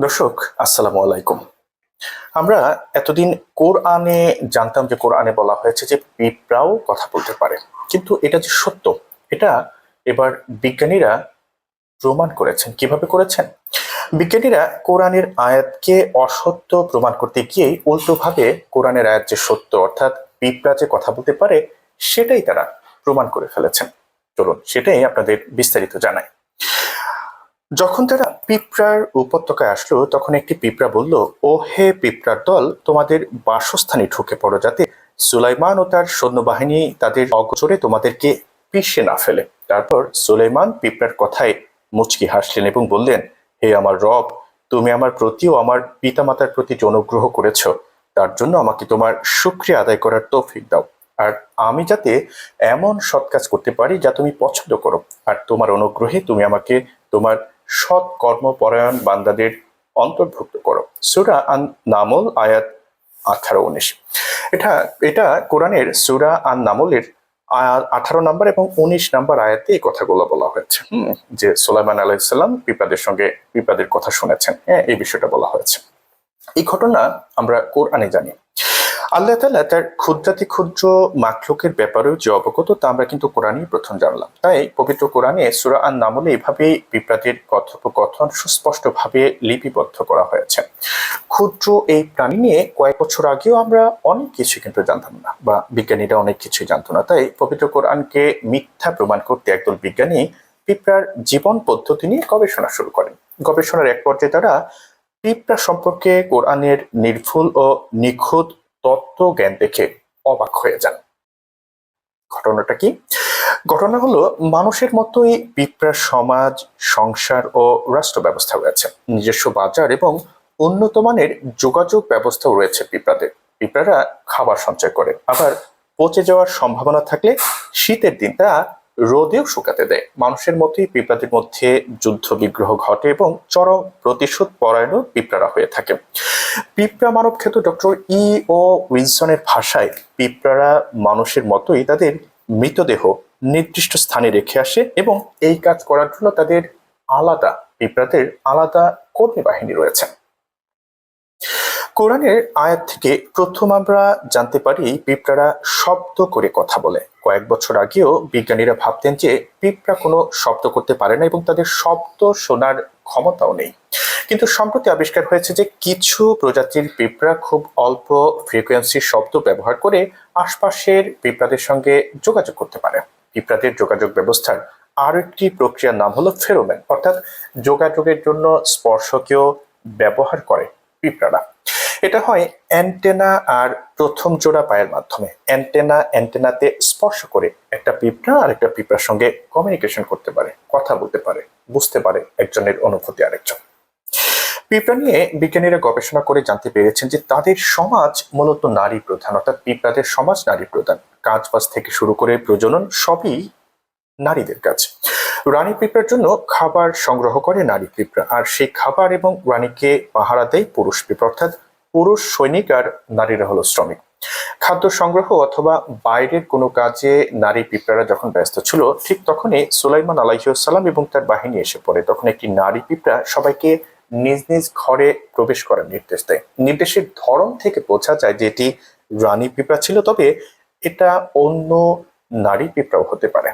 দর্শক, আসসালামু আলাইকুম। আমরা এতদিন কোরআনে জানতাম যে কোরআনে বলা হয়েছে যে পিঁপড়াও কথা বলতে পারে। কিন্তু এটা যে সত্য, এটা এবার বিজ্ঞানীরা প্রমাণ করেছেন। কীভাবে করেছেন? বিজ্ঞানীরা কোরআনের আয়াতকে অসত্য প্রমাণ করতে গিয়ে উল্টোভাবে কোরআনের আয়াত যে সত্য, অর্থাৎ পিঁপড়া যে কথা বলতে পারে, সেটাই তারা প্রমাণ করে ফেলেছেন। চলুন, সেটাই আপনাদের বিস্তারিত জানাই। যখন তারা পিঁপড়ার উপত্যকায় আসলো, তখন একটি পিঁপড়া বলল ও হে পিঁপড়ার দল, তোমাদের বাসস্থানে ঢুকে পড়ো যাতে সুলাইমান ও তার সৈন্যবাহিনী তাদের অগোচরে তোমাদেরকে পিষে না ফেলে। তারপর সুলাইমান পিঁপড়ার কথায় মুচকি হাসলেন এবং বললেন, হে আমার রব, তুমি আমার প্রতি ও আমার পিতামাতার প্রতি অনুগ্রহ করেছ, তার জন্য আমাকে তোমার শুক্রিয়া আদায় করার তৌফিক দাও। আর আমি যাতে এমন সৎ কাজ করতে পারি যা তুমি পছন্দ করো। আর তোমার অনুগ্রহে তুমি আমাকে তোমার সৎ কর্মপরায়ণ বান্দাদের অন্তর্ভুক্ত করো। সুরা আন নামল আয়াত আঠারো উনিশ। এটা এটা কোরআনের সুরা আন নামলের আঠারো নাম্বার এবং উনিশ নাম্বার আয়াতে এই কথাগুলো বলা হয়েছে। হুম, যে সোলাইমান আলাইসাল্লাম পিপাদের সঙ্গে পিপাদের কথা শুনেছেন। হ্যাঁ এই বিষয়টা বলা হয়েছে। এই ঘটনা আমরা কোরআনে জানি। আল্লাহ তালা তার ক্ষুদ্রাতি ক্ষুদ্র মাখলুকের ব্যাপারেও যে অবগত, তা আমরা কিন্তু কোরআনই প্রথম জানলাম। তাই পবিত্র কোরআনে সুরা আন নামলে এভাবেই বিপ্রাদের কথোপকথন সুস্পষ্টভাবে লিপিবদ্ধ করা হয়েছে। ক্ষুদ্র এই প্রাণী নিয়ে কয়েক বছর আগেও আমরা অনেক কিছু কিন্তু জানতাম না, বা বিজ্ঞানীরা অনেক কিছুই জানতো না। তাই পবিত্র কোরআনকে মিথ্যা প্রমাণ করতে একদল বিজ্ঞানী পিঁপড়ার জীবন পদ্ধতি নিয়ে গবেষণা শুরু করেন। গবেষণার এক পর্যায়ে তারা পিঁপড়া সম্পর্কে কোরআনের নির্ভুল ও নিখুঁত তত্ত্ব জ্ঞান দেখে অবাক হয়ে যান। ঘটনাটা কি? ঘটনা হলো, মানুষের মতোই পিঁপড়ার সমাজ, সংসার ও রাষ্ট্র ব্যবস্থা রয়েছে। নিজস্ব বাজার এবং উন্নত মানের যোগাযোগ ব্যবস্থাও রয়েছে পিঁপড়াদের। পিঁপড়ারা খাবার সঞ্চয় করে। আবার পচে যাওয়ার সম্ভাবনা থাকলে শীতের দিন তা রোদেও শুকাতে দেয়। মানুষের মতোই পিঁপড়াদের মধ্যে যুদ্ধ বিগ্রহ ঘটে এবং চরম প্রতিশোধ পরায়ণও পিঁপড়ারা হয়ে থাকে। পিঁপড়া মানব খ্যাত ডক্টর ই ও উইলসনের ভাষায় পিঁপড়ারা মানুষের মতোই তাদের মৃতদেহ নির্দিষ্ট স্থানে রেখে আসে এবং এই কাজ করার জন্য তাদের আলাদা পিঁপড়াদের আলাদা কর্মী বাহিনী রয়েছে। কোরআনের আয়াত থেকে প্রথম আমরা জানতে পারি পিঁপড়ারা শব্দ করে কথা বলে। কয়েক বছর আগেও বিজ্ঞানীরা ভাবতেন যে পিঁপড়া কোনো শব্দ করতে পারে না এবং তাদের শব্দ শোনার ক্ষমতাও নেই। কিন্তু সম্প্রতি আবিষ্কার হয়েছে যে কিছু প্রজাতির পিঁপড়া খুব অল্প ফ্রিকোয়েন্সির শব্দ ব্যবহার করে আশপাশের পিঁপড়াদের সঙ্গে যোগাযোগ করতে পারে। পিঁপড়াদের যোগাযোগ ব্যবস্থার আর একটি প্রক্রিয়ার নাম হলো ফেরোম্যান, অর্থাৎ যোগাযোগের জন্য স্পর্শকেও ব্যবহার করে পিঁপড়ারা। এটা হয় অ্যান্টেনা আর প্রথম জোড়া পায়ের মাধ্যমে। অ্যান্টেনা অ্যান্টেনাতে স্পর্শ করে একটা পিঁপড়া আর একটা পিঁপড়ার সঙ্গে কমিউনিকেশন করতে পারে, কথা বলতে পারে, বুঝতে পারে একজনের অনুভূতি আরেকজন। পিঁপড়া নিয়ে বিজ্ঞানীরা গবেষণা করে জানতে পেরেছেন যে তাদের সমাজ মূলত নারী প্রধান, অর্থাৎ পিঁপড়াদের সমাজ নারী প্রধান। কাজ বাজ থেকে শুরু করে প্রজনন সবই নারীদের কাজ। রানী পিঁপড়ার জন্য খাবার সংগ্রহ করে নারী পিঁপড়া, আর সেই খাবার এবং রানীকে পাহারা দেয় পুরুষ পিঁপড়া, অর্থাৎ পুরুষ সৈনিক আর নারীরা হলো শ্রমিক। খাদ্য সংগ্রহ অথবা বাইরের কোনো কাজে নারী পিঁপড়ারা যখন ব্যস্ত ছিল, ঠিক তখনই সুলাইমান আলাইসাল্লাম এবং তার বাহিনী এসে পড়ে। তখন একটি নারী পিঁপড়া সবাইকে নিজ নিজ ঘরে প্রবেশ করার নির্দেশ দেয়। নির্দেশের ধরন থেকে বোঝা যায় যে এটি রানী পিঁপড়া ছিল, তবে এটা অন্য নারী পিঁপড়াও হতে পারে।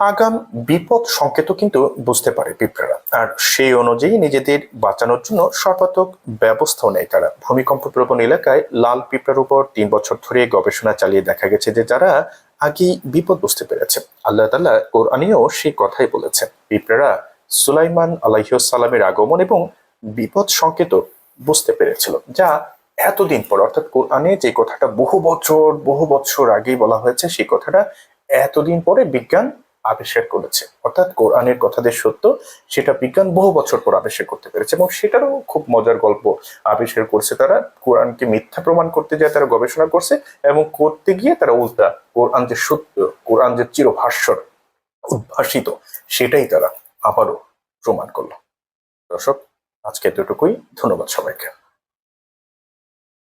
আগাম বিপদ সংকেতও কিন্তু বুঝতে পারে পিঁপড়ারা। আর সেই অনুযায়ী নিজেদের বাঁচানোর জন্য সর্বাত্মক ব্যবস্থাও নেয় তারা। ভূমিকম্প প্রবণ এলাকায় লাল পিঁপড়ার উপর তিন বছর ধরে গবেষণা চালিয়ে দেখা গেছে যে যারা আগেই বিপদ বুঝতে পেরেছে। আল্লাহ তাল্লাহ কোরআনিও সেই কথাই বলেছে। পিঁপড়ারা সুলাইমান আলাইসালামের আগমন এবং বিপদ সংকেত বুঝতে পেরেছিল, যা এতদিন পর, অর্থাৎ কোরআনে যে কথাটা বহু বছর বহু বছর আগেই বলা হয়েছে, সেই কথাটা এতদিন পরে বিজ্ঞান আবিষ্কার করেছে। অর্থাৎ কোরআনের কথা যে সত্য, সেটা বিজ্ঞান বহু বছর পর আবিষ্কার করতে পেরেছে এবং সেটারও খুব মজার গল্প আবিষ্কার করছে তারা। কোরআনকে মিথ্যা প্রমাণ করতে যায়, তারা গবেষণা করছে এবং করতে গিয়ে তারা উল্টা কোরআন যে সত্য, কোরআন যে চিরভাষ্যর উদ্ভাসিত, সেটাই তারা আবারও প্রমাণ করল। দর্শক, আজকে এতটুকুই। ধন্যবাদ সবাইকে।